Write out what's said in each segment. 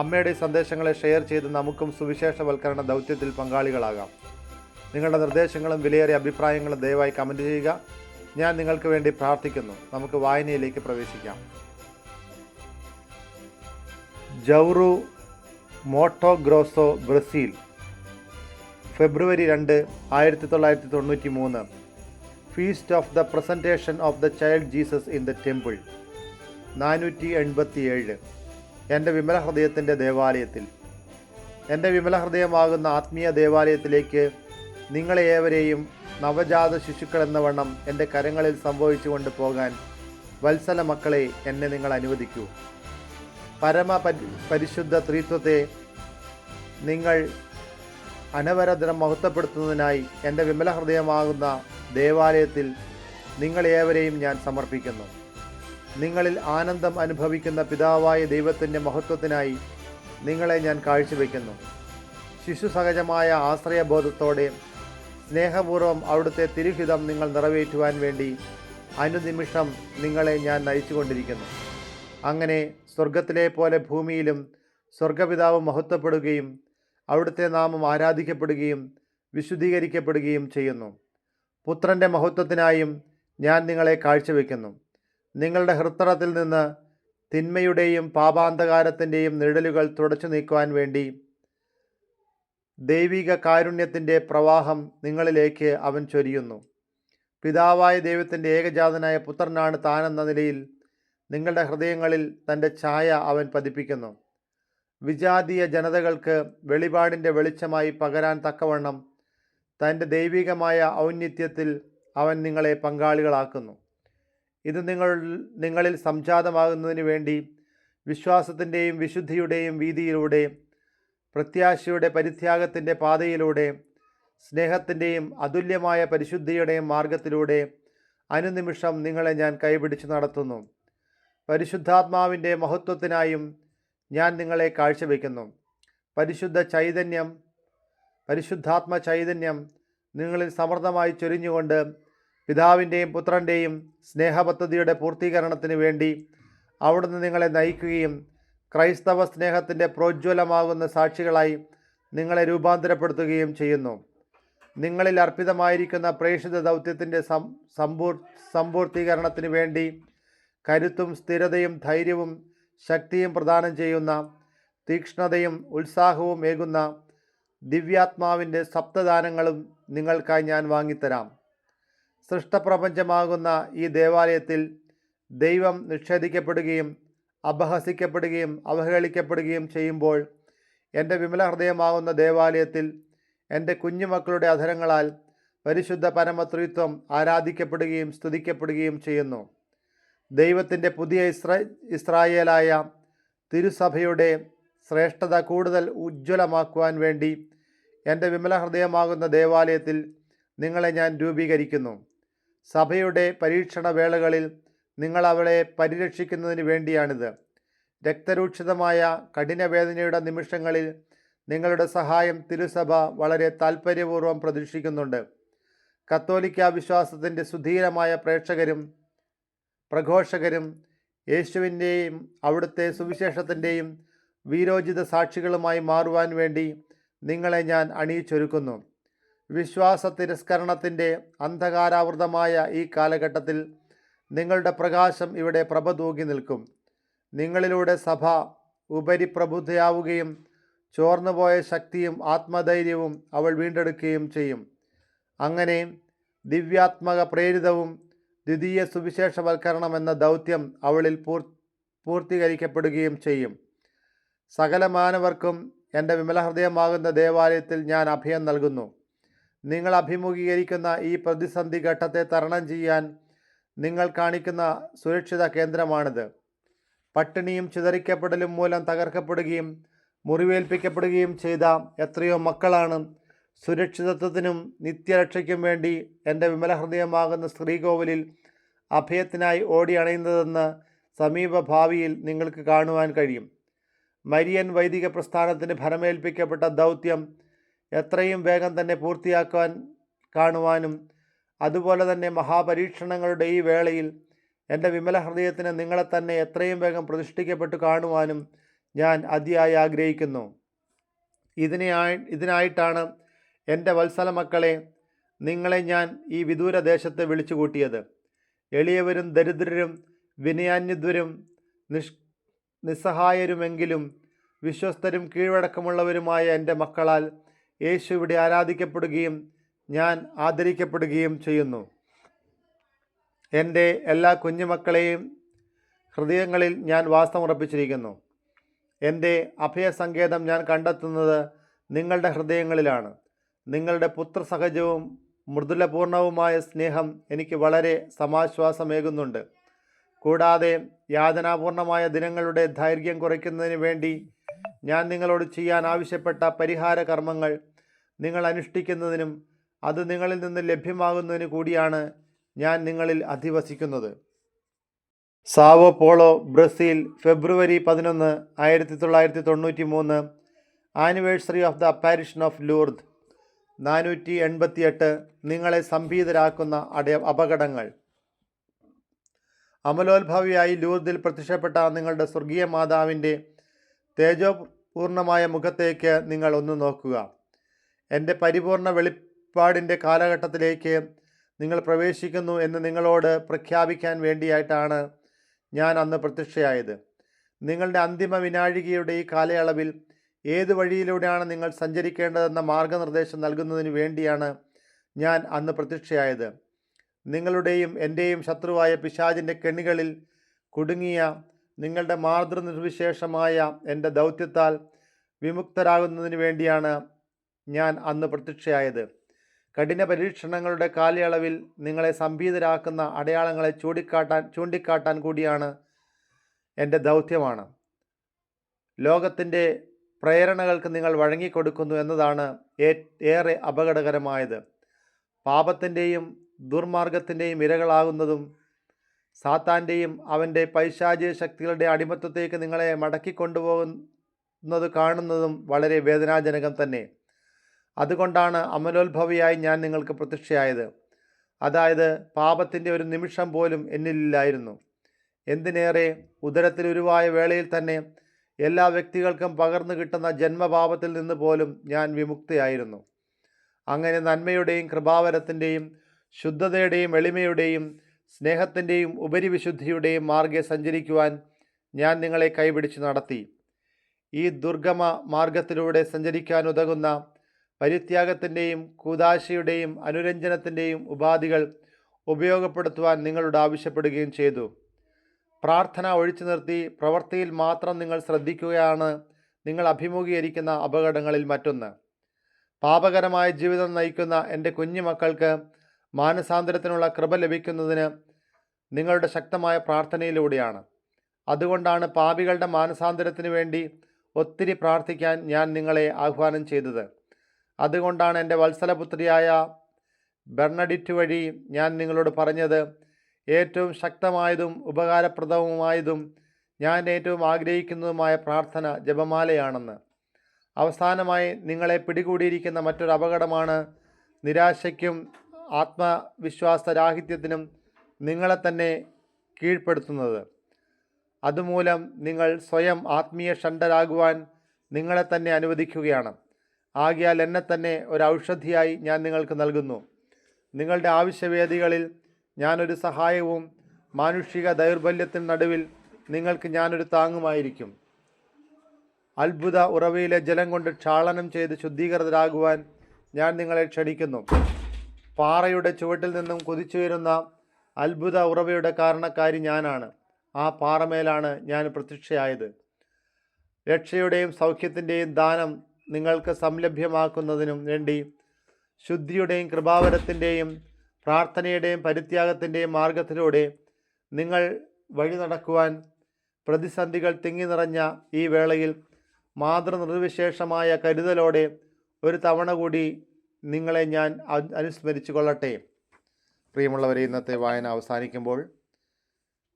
അമ്മയുടെ സന്ദേശങ്ങളെ ഷെയർ ചെയ്ത് നമുക്കും സുവിശേഷവൽക്കരണ ദൗത്യത്തിൽ പങ്കാളികളാകാം. നിങ്ങളുടെ നിർദ്ദേശങ്ങളും വിലയേറിയ അഭിപ്രായങ്ങളും ദയവായി കമന്റ് ചെയ്യുക. ഞാൻ നിങ്ങൾക്ക് വേണ്ടി പ്രാർത്ഥിക്കുന്നു. നമുക്ക് വായനയിലേക്ക് പ്രവേശിക്കാം. ജൗറു മോട്ടോഗ്രോസോ ബ്രസീൽ ഫെബ്രുവരി രണ്ട് ആയിരത്തി തൊള്ളായിരത്തി തൊണ്ണൂറ്റി മൂന്ന് feast of the presentation of the child Jesus in the temple നാനൂറ്റി എൺപത്തിയേഴ് എന്റെ വിമല ഹൃദയത്തിന്റെ ദേവാലയത്തിൽ. എന്റെ വിമല ഹൃദയമാകുന്ന ആത്മീയ ദേവാലയത്തിലേക്ക് നിങ്ങളെ ഏവരെയും നവജാത ശിശുക്കൾ എന്ന വണ്ണം എന്റെ കരങ്ങളിൽ സംഭവിച്ചു കൊണ്ട് പോകാൻ വത്സല മക്കളെ എന്നെ നിങ്ങൾ അനുവദിക്കൂ. പരമ പരിശുദ്ധ ത്രിത്വത്തെ നിങ്ങൾ അനവരതരം മഹത്വപ്പെടുത്തുന്നതിനായി എന്റെ വിമല ഹൃദയമാകുന്ന ദേവാലയത്തിൽ നിങ്ങളേവരെയും ഞാൻ സമർപ്പിക്കുന്നു. നിങ്ങളിൽ ആനന്ദം അനുഭവിക്കുന്ന പിതാവായ ദൈവത്തിന്റെ മഹത്വത്തിനായി നിങ്ങളെ ഞാൻ കാഴ്ചവെക്കുന്നു. ശിശു സഹജമായ ആശ്രയബോധത്തോടെ സ്നേഹപൂർവം അവിടുത്തെ തിരുഹിതം നിങ്ങൾ നിറവേറ്റുവാൻ വേണ്ടി അനുനിമിഷം നിങ്ങളെ ഞാൻ നയിച്ചുകൊണ്ടിരിക്കുന്നു. അങ്ങനെ സ്വർഗത്തിലെ പോലെ ഭൂമിയിലും സ്വർഗപിതാവ് മഹത്വപ്പെടുകയും അവിടുത്തെ നാമം ആരാധിക്കപ്പെടുകയും വിശുദ്ധീകരിക്കപ്പെടുകയും ചെയ്യുന്നു. പുത്രന്റെ മഹത്വത്തിനായും ഞാൻ നിങ്ങളെ കാഴ്ചവെക്കുന്നു. നിങ്ങളുടെ ഹൃത്തടത്തിൽ നിന്ന് തിന്മയുടെയും പാപാന്തകാരത്തിന്റെയും നിഴലുകൾ തുടച്ചു നീക്കുവാൻ വേണ്ടി ദൈവിക കാരുണ്യത്തിന്റെ പ്രവാഹം നിങ്ങളിലേക്ക് അവൻ ചൊരിയുന്നു. പിതാവായ ദൈവത്തിന്റെ ഏകജാതനായ പുത്രനാണ് താനെന്ന നിലയിൽ നിങ്ങളുടെ ഹൃദയങ്ങളിൽ തന്റെ ഛായ അവൻ പതിപ്പിക്കുന്നു. വിജാതീയ ജനതകൾക്ക് വെളിപാടിന്റെ വെളിച്ചമായി പകരാൻ തക്കവണ്ണം തന്റെ ദൈവികമായ ഔന്നിത്യത്തിൽ അവൻ നിങ്ങളെ പങ്കാളികളാക്കുന്നു. ഇത് നിങ്ങൾ നിങ്ങളിൽ സംജാതമാകുന്നതിന് വേണ്ടി വിശ്വാസത്തിന്റെയും വിശുദ്ധിയുടെയും വീതിയിലൂടെ പ്രത്യാശയുടെ പരിത്യാഗത്തിന്റെ പാതയിലൂടെ സ്നേഹത്തിന്റെയും അതുല്യമായ പരിശുദ്ധിയുടെയും മാർഗത്തിലൂടെ അനുനിമിഷം നിങ്ങളെ ഞാൻ കൈപിടിച്ച് നടത്തുന്നു. പരിശുദ്ധാത്മാവിന്റെ മഹത്വത്തിനായും ഞാൻ നിങ്ങളെ കാഴ്ചവെക്കുന്നു. പരിശുദ്ധ ചൈതന്യം പരിശുദ്ധാത്മ ചൈതന്യം നിങ്ങളിൽ സമൃദ്ധമായി ചൊരിഞ്ഞുകൊണ്ട് പിതാവിന്റെയും പുത്രന്റെയും സ്നേഹപദ്ധതിയുടെ പൂർത്തീകരണത്തിന് വേണ്ടി അവിടുന്ന് നിങ്ങളെ നയിക്കുകയും ക്രൈസ്തവ സ്നേഹത്തിന്റെ പ്രോജ്വലമാകുന്ന സാക്ഷികളായി നിങ്ങളെ രൂപാന്തരപ്പെടുത്തുകയും ചെയ്യുന്നു. നിങ്ങളിൽ അർപ്പിതമായിരിക്കുന്ന പ്രേക്ഷിത ദൗത്യത്തിന്റെ സം സമ്പൂർ സമ്പൂർത്തീകരണത്തിന് വേണ്ടി കരുത്തും സ്ഥിരതയും ധൈര്യവും ശക്തിയും പ്രദാനം ചെയ്യുന്ന തീക്ഷ്ണതയും ഉത്സാഹവും ഏകുന്ന ദിവ്യാത്മാവിന്റെ സപ്തദാനങ്ങളും നിങ്ങൾക്കായി ഞാൻ വാങ്ങിത്തരാം. സൃഷ്ടപ്രപഞ്ചമാകുന്ന ഈ ദേവാലയത്തിൽ ദൈവം നിഷേധിക്കപ്പെടുകയും അപഹസിക്കപ്പെടുകയും അവഹേളിക്കപ്പെടുകയും ചെയ്യുമ്പോൾ എന്റെ വിമല ഹൃദയമാകുന്ന ദേവാലയത്തിൽ എന്റെ കുഞ്ഞുമക്കളുടെ അധരങ്ങളാൽ പരിശുദ്ധ പരമത്രിത്വം ആരാധിക്കപ്പെടുകയും സ്തുതിക്കപ്പെടുകയും ചെയ്യുന്നു. ദൈവത്തിന്റെ പുതിയ ഇസ്ര ഇസ്രായേലായ തിരുസഭയുടെ ശ്രേഷ്ഠത കൂടുതൽ ഉജ്ജ്വലമാക്കുവാൻ വേണ്ടി എന്റെ വിമല ഹൃദയമാകുന്ന ദേവാലയത്തിൽ നിങ്ങളെ ഞാൻ രൂപീകരിക്കുന്നു. സഭയുടെ പരീക്ഷണ വേളകളിൽ നിങ്ങൾ അവളെ പരിരക്ഷിക്കുന്നതിന് വേണ്ടിയാണിത്. രക്തരൂക്ഷിതമായ കഠിനവേദനയുടെ നിമിഷങ്ങളിൽ നിങ്ങളുടെ സഹായം തിരുസഭ വളരെ താൽപ്പര്യപൂർവം പ്രതീക്ഷിക്കുന്നുണ്ട്. കത്തോലിക്ക വിശ്വാസത്തിന്റെ സുധീരമായ പ്രേക്ഷകരും പ്രഘോഷകരും യേശുവിന്റെയും അവിടുത്തെ സുവിശേഷത്തിന്റെയും വീരോചിത സാക്ഷികളുമായി മാറുവാൻ വേണ്ടി നിങ്ങളെ ഞാൻ അണിയിച്ചൊരുക്കുന്നു. വിശ്വാസ തിരസ്കരണത്തിന്റെ അന്ധകാരാവൃതമായ ഈ കാലഘട്ടത്തിൽ നിങ്ങളുടെ പ്രകാശം ഇവിടെ പ്രഭ തൂകി നിൽക്കും. നിങ്ങളിലൂടെ സഭ ഉപരിപ്രബുദ്ധയാവുകയും ചോർന്നുപോയ ശക്തിയും ആത്മധൈര്യവും അവൾ വീണ്ടെടുക്കുകയും ചെയ്യും. അങ്ങനെ ദിവ്യാത്മക പ്രേരിതവും ദ്വിതീയ സുവിശേഷവൽക്കരണം എന്ന ദൗത്യം അവളിൽ പൂർ പൂർത്തീകരിക്കപ്പെടുകയും ചെയ്യും. സകല മാനവർക്കും എന്റെ വിമലഹൃദയമാകുന്ന ദേവാലയത്തിൽ ഞാൻ അഭയം നൽകുന്നു. നിങ്ങൾ അഭിമുഖീകരിക്കുന്ന ഈ പ്രതിസന്ധി ഘട്ടത്തെ തരണം ചെയ്യാൻ നിങ്ങൾ കാണിക്കുന്ന സുരക്ഷിത കേന്ദ്രമാണിത്. പട്ടിണിയും ചിതറിക്കപ്പെടലും മൂലം തകർക്കപ്പെടുകയും മുറിവേൽപ്പിക്കപ്പെടുകയും ചെയ്ത എത്രയോ മക്കളാണ് സുരക്ഷിതത്വത്തിനും നിത്യരക്ഷയ്ക്കും വേണ്ടി എന്റെ വിമലഹൃദയമാകുന്ന സ്ത്രീകോവിലിൽ അഭയത്തിനായി ഓടി അണയുന്നതെന്ന് സമീപ ഭാവിയിൽ നിങ്ങൾക്ക് കാണുവാൻ കഴിയും. മരിയൻ വൈദിക പ്രസ്ഥാനത്തിന് ഫലമേൽപ്പിക്കപ്പെട്ട ദൗത്യം എത്രയും വേഗം തന്നെ പൂർത്തിയാക്കാൻ കാണുവാനും അതുപോലെ തന്നെ മഹാപരീക്ഷണങ്ങളുടെ ഈ വേളയിൽ എന്റെ വിമല ഹൃദയത്തിന് നിങ്ങളെ തന്നെ എത്രയും വേഗം പ്രതിഷ്ഠിക്കപ്പെട്ട് കാണുവാനും ഞാൻ അതിയായി ആഗ്രഹിക്കുന്നു. ഇതിനായി ഇതിനായിട്ടാണ് എന്റെ വത്സല മക്കളെ നിങ്ങളെ ഞാൻ ഈ വിദൂര ദേശത്ത് വിളിച്ചു കൂട്ടിയത്. എളിയവരും ദരിദ്രരും വിനയാന്യദ്വരും നിഷ് നിസ്സഹായരുമെങ്കിലും വിശ്വസ്തരും കീഴ്വഴക്കമുള്ളവരുമായ എന്റെ മക്കളാൽ യേശു ഇവിടെ ആരാധിക്കപ്പെടുകയും ഞാൻ ആദരിക്കപ്പെടുകയും ചെയ്യുന്നു. എന്റെ എല്ലാ കുഞ്ഞുമക്കളെയും ഹൃദയങ്ങളിൽ ഞാൻ വാസ്തമുറപ്പിച്ചിരിക്കുന്നു എന്റെ അഭയസങ്കേതം ഞാൻ കണ്ടെത്തുന്നത് നിങ്ങളുടെ ഹൃദയങ്ങളിലാണ്. നിങ്ങളുടെ പുത്രസഹജവും മൃദുലപൂർണവുമായ സ്നേഹം എനിക്ക് വളരെ സമാശ്വാസമേകുന്നുണ്ട്. കൂടാതെ യാതനാപൂർണമായ ദിനങ്ങളുടെ ദൈർഘ്യം കുറയ്ക്കുന്നതിന് വേണ്ടി ഞാൻ നിങ്ങളോട് ചെയ്യാൻ ആവശ്യപ്പെട്ട പരിഹാര കർമ്മങ്ങൾ നിങ്ങൾ അനുഷ്ഠിക്കുന്നതിനും അത് നിങ്ങളിൽ നിന്ന് ലഭ്യമാകുന്നതിന് കൂടിയാണ് ഞാൻ നിങ്ങളിൽ അധിവസിക്കുന്നത്. സാവോ പോളോ ബ്രസീൽ ഫെബ്രുവരി പതിനൊന്ന് ആയിരത്തി തൊള്ളായിരത്തി തൊണ്ണൂറ്റി മൂന്ന് anniversary of the apparition of Lourdes നാനൂറ്റി എൺപത്തിയെട്ട് നിങ്ങളെ സംഭീതരാക്കുന്ന അടയ അപകടങ്ങൾ. അമലോത്ഭവിയായി ലൂർദിൽ പ്രത്യക്ഷപ്പെട്ട നിങ്ങളുടെ സ്വർഗീയ മാതാവിന്റെ തേജോപൂർണമായ മുഖത്തേക്ക് നിങ്ങൾ ഒന്ന് നോക്കുക. എന്റെ പരിപൂർണ വെളിപ്പാടിന്റെ കാലഘട്ടത്തിലേക്ക് നിങ്ങൾ പ്രവേശിക്കുന്നു എന്ന് നിങ്ങളോട് പ്രഖ്യാപിക്കാൻ വേണ്ടിയായിട്ടാണ് ഞാൻ അന്ന് പ്രത്യക്ഷയായത്. നിങ്ങളുടെ അന്തിമ വിനാഴികയുടെ ഈ കാലയളവിൽ ഏത് വഴിയിലൂടെയാണ് നിങ്ങൾ സഞ്ചരിക്കേണ്ടതെന്ന മാർഗനിർദ്ദേശം നൽകുന്നതിന് വേണ്ടിയാണ് ഞാൻ അന്ന് പ്രത്യക്ഷയായത്. നിങ്ങളുടെയും എന്റെയും ശത്രുവായ പിശാചിന്റെ കെണികളിൽ കുടുങ്ങിയ നിങ്ങളുടെ മാതൃനിർവിശേഷമായ എന്റെ ദൗത്യത്താൽ വിമുക്തരാകുന്നതിന് വേണ്ടിയാണ് ഞാൻ അന്ന് പ്രത്യക്ഷയായത്. കഠിന പരീക്ഷണങ്ങളുടെ കാലയളവിൽ നിങ്ങളെ സംഭീതരാക്കുന്ന അടയാളങ്ങളെ ചൂണ്ടിക്കാട്ടാൻ ചൂണ്ടിക്കാട്ടാൻ കൂടിയാണ് എന്റെ ദൗത്യമാണ്. ലോകത്തിന്റെ പ്രേരണകൾക്ക് നിങ്ങൾ വഴങ്ങിക്കൊടുക്കുന്നു എന്നതാണ് ഏറെ അപകടകരമായത്. പാപത്തിന്റെയും ദുർമാർഗത്തിന്റെയും ഇരകളാകുന്നതും സാത്താന്റെയും അവന്റെ പൈശാചിക ശക്തികളുടെ അടിമത്തത്തേക്ക് നിങ്ങളെ മടക്കിക്കൊണ്ടുപോകുന്നത് കാണുന്നതും വളരെ വേദനാജനകം തന്നെ. അതുകൊണ്ടാണ് അമലോത്ഭവിയായി ഞാൻ നിങ്ങൾക്ക് പ്രത്യക്ഷയായത്. അതായത് പാപത്തിന്റെ ഒരു നിമിഷം പോലും എന്നിലില്ലായിരുന്നു. എന്തിനേറെ ഉദരത്തിൽ ഉരുവായ വേളയിൽ തന്നെ എല്ലാ വ്യക്തികൾക്കും പകർന്നു കിട്ടുന്ന ജന്മപാപത്തിൽ നിന്ന് പോലും ഞാൻ വിമുക്തയായിരുന്നു. അങ്ങനെ നന്മയുടെയും കൃപാവരത്തിന്റെയും ശുദ്ധതയുടെയും എളിമയുടെയും സ്നേഹത്തിന്റെയും ഉപരിവിശുദ്ധിയുടെയും മാർഗെ സഞ്ചരിക്കുവാൻ ഞാൻ നിങ്ങളെ കൈപിടിച്ച് നടത്തി. ഈ ദുർഗമ മാർഗത്തിലൂടെ സഞ്ചരിക്കാൻ ഉതകുന്ന പരിത്യാഗത്തിന്റെയും കൂതാശയുടെയും അനുരഞ്ജനത്തിന്റെയും ഉപാധികൾ ഉപയോഗപ്പെടുത്തുവാൻ നിങ്ങളോട് ആവശ്യപ്പെടുകയും ചെയ്തു. പ്രാർത്ഥന ഒഴിച്ചു നിർത്തി പ്രവൃത്തിയിൽ മാത്രം നിങ്ങൾ ശ്രദ്ധിക്കുകയാണ് നിങ്ങൾ അഭിമുഖീകരിക്കുന്ന അപകടങ്ങളിൽ മറ്റൊന്ന്. പാപകരമായ ജീവിതം നയിക്കുന്ന എന്റെ കുഞ്ഞു മക്കൾക്ക് മാനസാന്തരത്തിനുള്ള കൃപ ലഭിക്കുന്നതിന് നിങ്ങളുടെ ശക്തമായ പ്രാർത്ഥനയിലൂടെയാണ്. അതുകൊണ്ടാണ് പാപികളുടെ മാനസാന്തരത്തിന് വേണ്ടി ഒത്തിരി പ്രാർത്ഥിക്കാൻ ഞാൻ നിങ്ങളെ ആഹ്വാനം ചെയ്തത്. അതുകൊണ്ടാണ് എന്റെ വത്സലപുത്രിയായ ബെർണഡിറ്റ് വഴി ഞാൻ നിങ്ങളോട് പറഞ്ഞത്. ഏറ്റവും ശക്തമായതും ഉപകാരപ്രദവുമായതും ഞാൻ ഏറ്റവും ആഗ്രഹിക്കുന്നതുമായ പ്രാർത്ഥന ജപമാലയാണെന്ന്. അവസാനമായി നിങ്ങളെ പിടികൂടിയിരിക്കുന്ന മറ്റൊരു അപകടമാണ് നിരാശയ്ക്കും ആത്മവിശ്വാസരാഹിത്യത്തിനും നിങ്ങളെ തന്നെ കീഴ്പ്പെടുത്തുന്നത്. അതുമൂലം നിങ്ങൾ സ്വയം ആത്മീയ ഷണ്ടരാകുവാൻ നിങ്ങളെ തന്നെ അനുവദിക്കുകയാണ്. ആകിയാൽ എന്നെ തന്നെ ഒരു ഔഷധിയായി ഞാൻ നിങ്ങൾക്ക് നൽകുന്നു. നിങ്ങളുടെ ആവശ്യവേദികളിൽ ഞാനൊരു സഹായവും മാനുഷിക ദൗർബല്യത്തിന് നടുവിൽ നിങ്ങൾക്ക് ഞാനൊരു താങ്ങുമായിരിക്കും. അത്ഭുത ഉറവയിലെ ജലം കൊണ്ട് ക്ഷാളനം ചെയ്ത് ശുദ്ധീകൃതരാകുവാൻ ഞാൻ നിങ്ങളെ ക്ഷണിക്കുന്നു. പാറയുടെ ചുവട്ടിൽ നിന്നും കുതിച്ചു വരുന്ന അത്ഭുത ഉറവയുടെ കാരണക്കാരി ഞാനാണ്. ആ പാറമേലാണ് ഞാൻ പ്രത്യക്ഷയായത്. രക്ഷയുടെയും സൗഖ്യത്തിന്റെയും ദാനം നിങ്ങൾക്ക് സംലഭ്യമാക്കുന്നതിനും വേണ്ടി ശുദ്ധിയുടെയും കൃപാവരത്തിന്റെയും പ്രാർത്ഥനയുടെയും പരിത്യാഗത്തിന്റെയും മാർഗത്തിലൂടെ നിങ്ങൾ വഴി നടക്കുവാൻ പ്രതിസന്ധികൾ തിങ്ങി നിറഞ്ഞ ഈ വേളയിൽ മാതൃനിർവിശേഷമായ കരുതലോടെ ഒരു തവണ കൂടി നിങ്ങളെ ഞാൻ അനുസ്മരിച്ചു കൊള്ളട്ടെ പ്രിയമുള്ളവരെ ഇന്നത്തെ വായന അവസാനിക്കുമ്പോൾ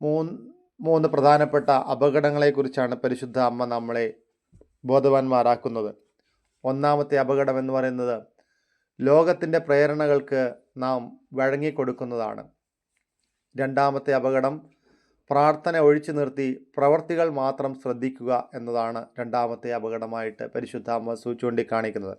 മൂന്ന് മൂന്ന് പ്രധാനപ്പെട്ട അപകടങ്ങളെക്കുറിച്ചാണ് പരിശുദ്ധ അമ്മ നമ്മളെ ബോധവാന്മാരാക്കുന്നത്. ഒന്നാമത്തെ അപകടം എന്ന് പറയുന്നത് ലോകത്തിന്റെ പ്രേരണകൾക്ക് നാം വഴങ്ങിക്കൊടുക്കുന്നതാണ്. രണ്ടാമത്തെ അപകടം പ്രാർത്ഥന ഒഴിച്ചു നിർത്തി പ്രവർത്തികൾ മാത്രം ശ്രദ്ധിക്കുക എന്നതാണ് രണ്ടാമത്തെ അപകടമായിട്ട് പരിശുദ്ധ അമ്മ ചൂണ്ടിക്കാണിക്കുന്നത്.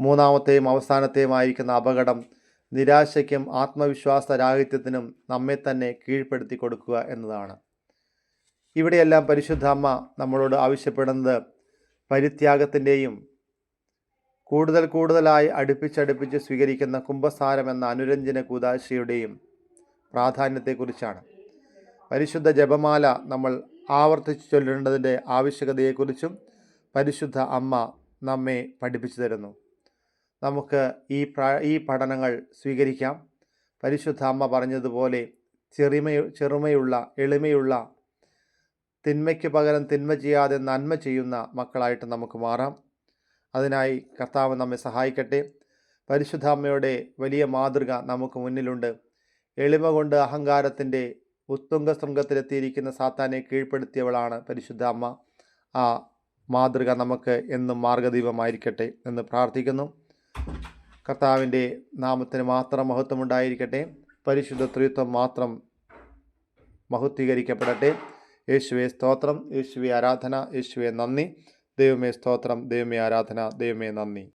മൂന്നാമത്തെയും അവസാനത്തെയുമായിരിക്കുന്ന അപകടം നിരാശയ്ക്കും ആത്മവിശ്വാസ രാഹിത്യത്തിനും നമ്മെ തന്നെ കീഴ്പ്പെടുത്തി കൊടുക്കുക എന്നതാണ്. ഇവിടെയെല്ലാം പരിശുദ്ധ അമ്മ നമ്മളോട് ആവശ്യപ്പെടുന്നത് പരിത്യാഗത്തിന്റെയും കൂടുതൽ കൂടുതലായി അടുപ്പിച്ചടുപ്പിച്ച് സ്വീകരിക്കുന്ന കുംഭസാരം എന്ന അനുരഞ്ജന കൂതാശയുടെയും പ്രാധാന്യത്തെക്കുറിച്ചാണ്. പരിശുദ്ധ ജപമാല നമ്മൾ ആവർത്തിച്ച് ചൊല്ലേണ്ടതിന്റെ ആവശ്യകതയെക്കുറിച്ചും പരിശുദ്ധ അമ്മ നമ്മെ പഠിപ്പിച്ചു തരുന്നു. നമുക്ക് ഈ ഈ പഠനങ്ങൾ സ്വീകരിക്കാം. പരിശുദ്ധ അമ്മ പറഞ്ഞതുപോലെ ചെറിമ ചെറുമയുള്ള എളിമയുള്ള തിന്മയ്ക്ക് പകരം തിന്മ ചെയ്യാതെ നന്മ ചെയ്യുന്ന മക്കളായിട്ട് നമുക്ക് മാറാം. അതിനായി കർത്താവ് നമ്മെ സഹായിക്കട്ടെ. പരിശുദ്ധ അമ്മയുടെ വലിയ മാതൃക നമുക്ക് മുന്നിലുണ്ട്. എളിമ കൊണ്ട് അഹങ്കാരത്തിന്റെ ഉത്തുംഗ ശൃംഗത്തിലെത്തിയിരിക്കുന്ന സാത്താനെ കീഴ്പ്പെടുത്തിയവളാണ് പരിശുദ്ധ അമ്മ ആ മാതൃക നമുക്ക് എന്നും മാർഗദീപമായിരിക്കട്ടെ എന്ന് പ്രാർത്ഥിക്കുന്നു. കർത്താവിന്റെ നാമത്തിന് മാത്രം മഹത്വമുണ്ടായിരിക്കട്ടെ. പരിശുദ്ധ ത്രിത്വം മാത്രം മഹത്വീകരിക്കപ്പെടട്ടെ. യേശുവെ സ്തോത്രം. യേശുവെ ആരാധന. യേശുവെ നന്ദി. ദൈവമേ സ്തോത്രം ദൈവമേ ആരാധന ദൈവമേ നന്ദി.